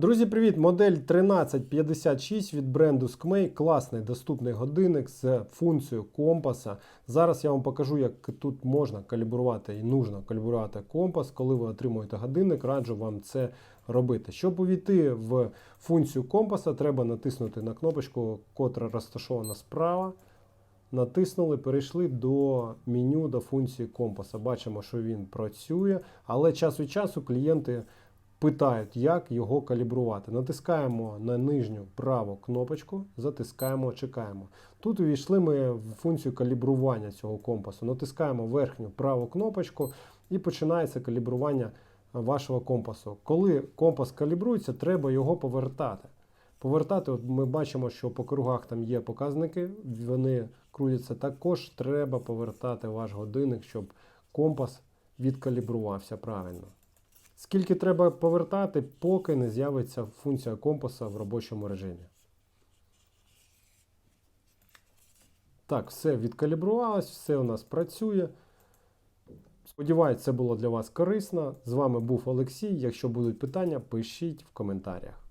Друзі, привіт! Модель 1356 від бренду Skmei. Класний доступний годинник з функцією компаса. Зараз я вам покажу, як тут можна калібрувати і нужно калібрувати компас. Коли ви отримуєте годинник, раджу вам це робити. Щоб увійти в функцію компаса, треба натиснути на кнопочку, котра розташована справа. Натиснули, перейшли до меню до функції компаса. Бачимо, що він працює, але час від часу клієнти питають, як його калібрувати. Натискаємо на нижню праву кнопочку, затискаємо, чекаємо. Тут увійшли ми в функцію калібрування цього компасу. Натискаємо верхню праву кнопочку і починається калібрування вашого компасу. Коли компас калібрується, треба його повертати. Повертати, от ми бачимо, що по кругах там є показники, вони крутяться. Також треба повертати ваш годинник, щоб компас відкалібрувався правильно. Скільки треба повертати, поки не з'явиться функція компаса в робочому режимі. Так, все відкалібрувалось, все у нас працює. Сподіваюсь, це було для вас корисно. З вами був Олексій. Якщо будуть питання, пишіть в коментарях.